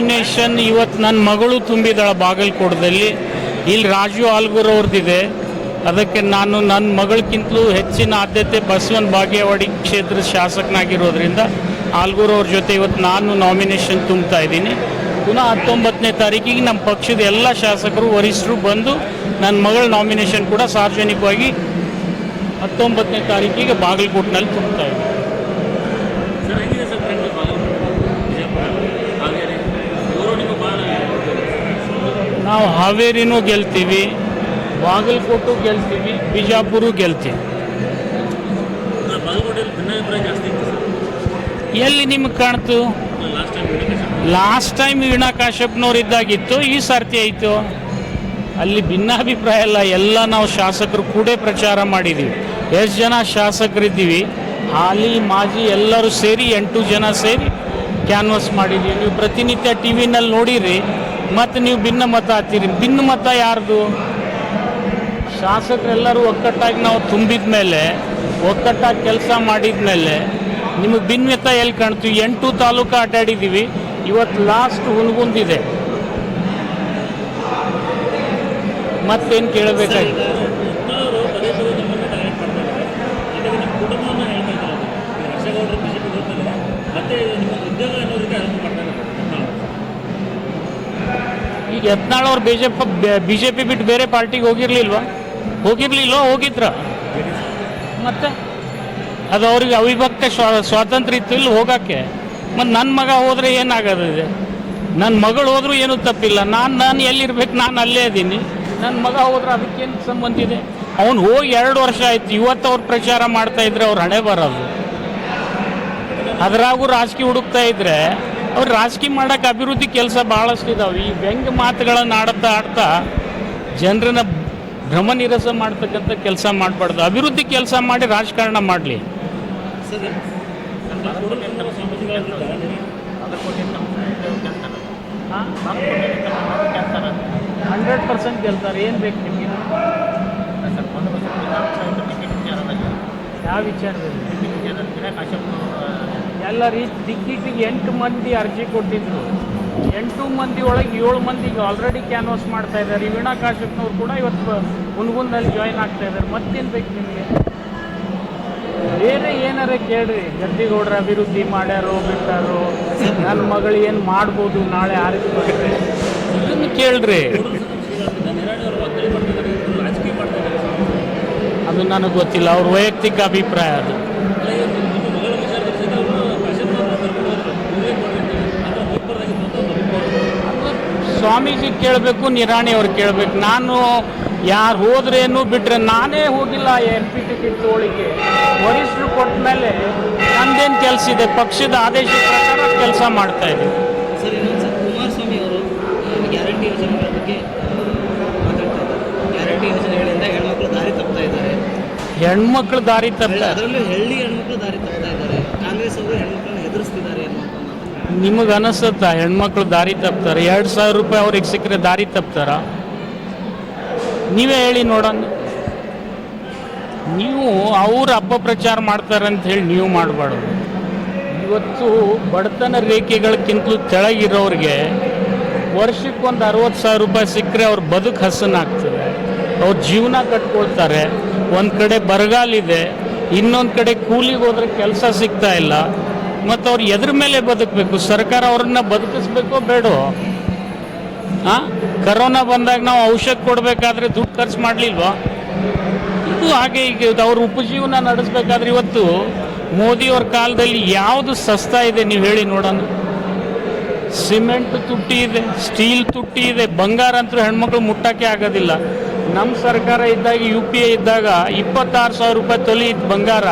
Nomination ಇವತ್ತು ನನ್ನ ಮಗಳು ತುಂಬಿದಳ ಬಾಗಲಕೋಟದಲ್ಲಿ. ಇಲ್ಲಿ ರಾಜು ಆಲ್ಗೂರ್ ಅವ್ರದ್ದಿದೆ ಅದಕ್ಕೆ ನಾನು ನನ್ನ ಮಗಳಿಗಿಂತಲೂ ಹೆಚ್ಚಿನ ಆದ್ಯತೆ ಬಸವನ ಬಾಗೇವಾಡಿ ಕ್ಷೇತ್ರದ ಶಾಸಕನಾಗಿರೋದ್ರಿಂದ ಆಲ್ಗೂರ್ ಅವ್ರ ಜೊತೆ ಇವತ್ತು ನಾನು ನಾಮಿನೇಷನ್ ತುಂಬ್ತಾ ಇದ್ದೀನಿ. ಪುನಃ ಹತ್ತೊಂಬತ್ತನೇ ತಾರೀಕಿಗೆ ನಮ್ಮ ಪಕ್ಷದ ಎಲ್ಲ ಶಾಸಕರು, ವರಿಷ್ಠರು ಬಂದು ನನ್ನ ಮಗಳ ನಾಮಿನೇಷನ್ ಕೂಡ ಸಾರ್ವಜನಿಕವಾಗಿ ಹತ್ತೊಂಬತ್ತನೇ ತಾರೀಕಿಗೆ ಬಾಗಲಕೋಟ್ನಲ್ಲಿ ತುಂಬ್ತಾ ಇದ್ದೀನಿ ಸರ್ ಹೆಂಗಿದೆ ಸರ್ ಟ್ರೆಂಡ್ ಬಿಜಾಪುರ ಹಾವೇರಿ ಇವರು ನಿಮಗೆ ಭಾಳ ನಾವು ಹಾವೇರಿನೂ ಗೆಲ್ತೀವಿ ಬಾಗಲಕೋಟು ಗೆಲ್ತೀವಿ ಬಿಜಾಪುರ ಗೆಲ್ತೀವಿ. ಎಲ್ಲಿ ನಿಮ್ಗೆ ಕಾಣ್ತು? Last time video last time Veena ಕಾಶ್ಯಪ್ನವ್ರು ಇದ್ದಾಗಿತ್ತು ಈ ಸರ್ತಿ ಆಯಿತು. ಅಲ್ಲಿ ಭಿನ್ನಾಭಿಪ್ರಾಯ ಇಲ್ಲ ಎಲ್ಲ ನಾವು ಶಾಸಕರು ಕೂಡ ಪ್ರಚಾರ ಮಾಡಿದ್ದೀವಿ ಎಷ್ಟು ಜನ ಶಾಸಕರಿದ್ದೀವಿ? ಹಾಲಿ ಮಾಜಿ ಎಲ್ಲರೂ ಸೇರಿ ಎಂಟು ಜನ ಸೇರಿ ಕ್ಯಾನ್ವಸ್ ಮಾಡಿದ್ದೀವಿ ನೀವು ಪ್ರತಿನಿತ್ಯ ಟಿ ವಿನಲ್ಲಿ ನೋಡಿರಿ ಮತ್ತು ನೀವು ಭಿನ್ನ ಮತ ಹಾಕ್ತೀರಿ. ಭಿನ್ನ ಮತ ಯಾರ್ದು? ಶಾಸಕರೆಲ್ಲರೂ ಒಕ್ಕಟ್ಟಾಗಿ ನಾವು ತುಂಬಿದ ಮೇಲೆ ಒಕ್ಕಟ್ಟಾಗಿ ಕೆಲಸ ಮಾಡಿದ ಮೇಲೆ, ನಿಮಗೆ ಭಿನ್ನತ ಎಲ್ಲಿ ಕಾಣ್ತೀವಿ? ಎಂಟು ತಾಲೂಕು ಅಡ್ಡಾಡಿದ್ದೀವಿ ಇವತ್ತು ಲಾಸ್ಟ್ ಹುನ್ಗುಂದಿದೆ ಮತ್ತೇನು ಕೇಳಬೇಕಾಗಿ ಯತ್ನಾಳವರು ಪದೇ ಪದೇ ನಮ್ಮನ್ನು ಟಾರ್ಗೆಟ್ ಮಾಡ್ತಾ ಇದ್ದಾರೆ ಜೊತೆಗೆ ನಿಮ್ಮ ಕುಟುಂಬವನ್ನು ಹೇಳ್ತಾ ಇದ್ದಾರೆ ಈಗ ಹರ್ಷಗೌಡರು ಬಿಜೆಪಿ ಹೋಗ್ತಾರೆ ಮತ್ತೆ ನಿಮ್ಮ ಉದ್ಯೋಗ ಅನ್ನೋ ರೀತಿ ಆರಂಭ ಮಾಡ್ತಾ ಇದ್ದಾರೆ ಯತ್ನಾಳ್ ಅವ್ರು B J B J P ಬಿಟ್ಟು ಬೇರೆ ಪಾರ್ಟಿಗೆ ಹೋಗಿರ್ಲಿಲ್ವಾ? ಹೋಗಿರ್ಲಿಲ್ವಾ? ಹೋಗಿದ್ರ? ಮತ್ತೆ? ಅದು ಅವ್ರಿಗೆ ಅವಿಭಕ್ತ ಸ್ವಾ- ಸ್ವಾತಂತ್ರ್ಯ ಇತ್ತು ಇಲ್ಲಿ ಹೋಗಕ್ಕೆ ಮತ್ತು ನನ್ನ ಮಗ ಹೋದರೆ ಏನಾಗೋದಿದೆ ನನ್ನ ಮಗಳು ಹೋದ್ರೂ ಏನೂ ತಪ್ಪಿಲ್ಲ. ನಾನು ನಾನು ಎಲ್ಲಿರ್ಬೇಕು? ನಾನು ಅಲ್ಲೇ ಇದ್ದೀನಿ ನನ್ನ ಮಗ ಹೋದ್ರೆ ಅದಕ್ಕೇನು ಸಂಬಂಧ ಇದೆ? ಅವ್ನು ಹೋಗಿ ಎರಡು ವರ್ಷ ಆಯ್ತು. ಇವತ್ತು ಅವ್ರು ಪ್ರಚಾರ ಮಾಡ್ತಾ ಇದ್ರೆ ಅವ್ರು ಹಣೆ ಬರೋದು. ಅದರಾಗೂ ರಾಜಕೀಯ ಹುಡುಕ್ತಾ ಇದ್ರೆ ಅವ್ರು ರಾಜಕೀಯ ಮಾಡೋಕೆ ಅಭಿವೃದ್ಧಿ ಕೆಲಸ ಭಾಳಷ್ಟು ಇದಾವೆ. ಈ ವ್ಯಂಗ್ಯ ಮಾತುಗಳನ್ನು ಆಡ್ತಾ ಆಡ್ತಾ ಜನರನ್ನ ಭ್ರಮ ನಿರಸ ಮಾಡ್ತಕ್ಕಂಥ ಕೆಲಸ ಮಾಡಬಾರ್ದು. ಅಭಿವೃದ್ಧಿ ಕೆಲಸ ಮಾಡಿ ರಾಜಕಾರಣ ಮಾಡಲಿ. ಹಂಡ್ರೆಡ್ ಪರ್ಸೆಂಟ್ ಗೆಲ್ತಾರೆ. ಏನು ಬೇಕು ನಿಮಗೆ? ಯಾವ ವಿಚಾರದಲ್ಲಿ? ಎಲ್ಲ ರೀತಿ ದಿಕ್ಕಿಟ್ಟಿಗೆ ಎಂಟು ಮಂದಿ ಅರ್ಜಿ ಕೊಟ್ಟಿದ್ರು. ಎಂಟು ಮಂದಿ ಒಳಗೆ ಏಳು ಮಂದಿಗೆ ಆಲ್ರೆಡಿ ಕ್ಯಾನ್ವಾಸ್ ಮಾಡ್ತಾ ಇದ್ದಾರೆ. ವೀಣಾ ಕಾಶ್ಯಪ್ನವ್ರು ಕೂಡ ಇವತ್ತು ಹುನ್ಗುಂದಲ್ಲಿ ಜಾಯ್ನ್ ಆಗ್ತಾ ಇದ್ದಾರೆ. ಮತ್ತೇನು ಬೇಕು ನಿಮಗೆ? ಬೇರೆ ಏನಾರ ಕೇಳ್ರಿ. ಗದ್ದಿಗೌಡ್ರ ಅಭಿವೃದ್ಧಿ ಮಾಡ್ಯಾರೋ, ಬಿಟ್ಟಾರೋ? ನನ್ನ ಮಗಳು ಏನು ಮಾಡ್ಬೋದು ನಾಳೆ ಆರಿಸ್ಬಿಟ್ರೆ ಇದನ್ನು ಕೇಳ್ರಿ. ಅದು ನನಗೆ ಗೊತ್ತಿಲ್ಲ. ಅವ್ರ ವೈಯಕ್ತಿಕ ಅಭಿಪ್ರಾಯ ಅದು ಅಲ್ಲ, ಇವತ್ತು ನಿಮ್ಮ ಮಗಳ ವಿಚಾರದಲ್ಲಿ ಸಹಿತ ಅವರು ಕಾಶ್ಯಪ್ ಅವ್ರನ್ನ ಕರ್ಕೊಂಡು ಹೋದ್ರು ವಿವೇಕ್ ಮಾಡಿರ್ತಾರೆ ಆದರೆ ಹೋಗ್ಬಾರ್ದಾಗಿತ್ತು ಅಂತ ಒಂದು ಅಭಿಪ್ರಾಯ ಸ್ವಾಮೀಜಿ ಕೇಳಬೇಕು ನಿರಾಣಿ ಅವ್ರು ಕೇಳಬೇಕು. ನಾನು ಯಾರು ಹೋದ್ರೇನು ಬಿಟ್ಟರೆ ನಾನೇ ಹೋಗಿಲ್ಲ ಎಲ್ ಪಿ ಟಿಕೆಟ್ ತೋಳಿಗೆ. ವರಿಷ್ಠರು ಕೊಟ್ಟ ಮೇಲೆ ನಂದೇನು ಕೆಲಸ ಇದೆ? ಪಕ್ಷದ ಆದೇಶ ಪ್ರಕಾರ ಕೆಲಸ ಮಾಡ್ತಾ ಇದ್ದೀನಿ. ಹೆಣ್ಮಕ್ಳು ದಾರಿ ತಪ್ತಾ ಇದ್ದಾರೆ. ಹೆಣ್ಮಕ್ಳು ದಾರಿ ತಪ್ಪ ಹೆಣ್ಮಕ್ಳು ದಾರಿ ನಿಮಗೆ ಅನಿಸುತ್ತಾ ಹೆಣ್ಮಕ್ಳು ದಾರಿ ತಪ್ತಾರೆ. ಎರಡು ಸಾವಿರ ರೂಪಾಯಿ ಅವ್ರಿಗೆ ಸಿಕ್ಕರೆ ದಾರಿ ತಪ್ತಾರ? ನೀವೇ ಹೇಳಿ ನೋಡೋಣ. ನೀವು ಅವ್ರ ಪ್ರಚಾರ ಮಾಡ್ತಾರೆ ಅಂತ ಹೇಳಿ ನೀವು ಮಾಡಬಾರ್ದು. ಇವತ್ತು ಬಡತನ ರೇಖೆಗಳಕ್ಕಿಂತಲೂ ಕೆಳಗಿರೋರಿಗೆ ವರ್ಷಕ್ಕೊಂದು ಅರವತ್ತು ಸಾವಿರ ರೂಪಾಯಿ ಸಿಕ್ಕರೆ ಅವ್ರ ಬದುಕು ಹಸನಾಗ್ತದೆ ಅವ್ರ ಜೀವನ ಕಟ್ಕೊಳ್ತಾರೆ. ಒಂದು ಕಡೆ ಬರಗಾಲಿದೆ ಇನ್ನೊಂದು ಕಡೆ ಕೂಲಿಗೆ ಹೋದ್ರೆ ಕೆಲಸ ಸಿಗ್ತಾ ಇಲ್ಲ. ಮತ್ತು ಅವ್ರು ಎದ್ರ ಮೇಲೆ ಬದುಕಬೇಕು? ಸರ್ಕಾರ ಅವ್ರನ್ನ ಬದುಕಿಸ್ಬೇಕೋ ಬೇಡೋ? ಹಾಂ ಕರೋನಾ ಬಂದಾಗ ನಾವು ಔಷಧ ಕೊಡಬೇಕಾದ್ರೆ ದುಡ್ಡು ಖರ್ಚು ಮಾಡಲಿಲ್ವಾ? ಇದು ಹಾಗೆ ಈಗ ಅವ್ರ ಉಪಜೀವನ ನಡೆಸಬೇಕಾದ್ರೆ ಇವತ್ತು ಮೋದಿಯವ್ರ ಕಾಲದಲ್ಲಿ ಯಾವುದು ಸಸ್ತಾ ಇದೆ ನೀವು ಹೇಳಿ ನೋಡೋಣ. ಸಿಮೆಂಟ್ ತುಟ್ಟಿ ಇದೆ, ಸ್ಟೀಲ್ ತುಟ್ಟಿ ಇದೆ, ಬಂಗಾರ ಅಂತೂ ಹೆಣ್ಮಕ್ಳು ಮುಟ್ಟಕ್ಕೆ ಆಗೋದಿಲ್ಲ. ನಮ್ಮ ಸರ್ಕಾರ ಇದ್ದಾಗ, ಯು ಪಿ ಎ ಇದ್ದಾಗ ಇಪ್ಪತ್ತಾರು ಸಾವಿರ ರೂಪಾಯಿ ತೊಲಿ ಬಂಗಾರ.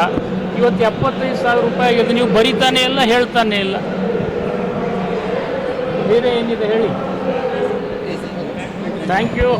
ಇವತ್ತು ಎಪ್ಪತ್ತೈದು ಸಾವಿರ ರೂಪಾಯಿ ಆಗಿದೆ ನೀವು ಬರಿತಾನೆ ಇಲ್ಲ, ಹೇಳ್ತಾನೆ ಇಲ್ಲ. ಬೇರೆ ಏನಿದೆ ಹೇಳಿ? Thank you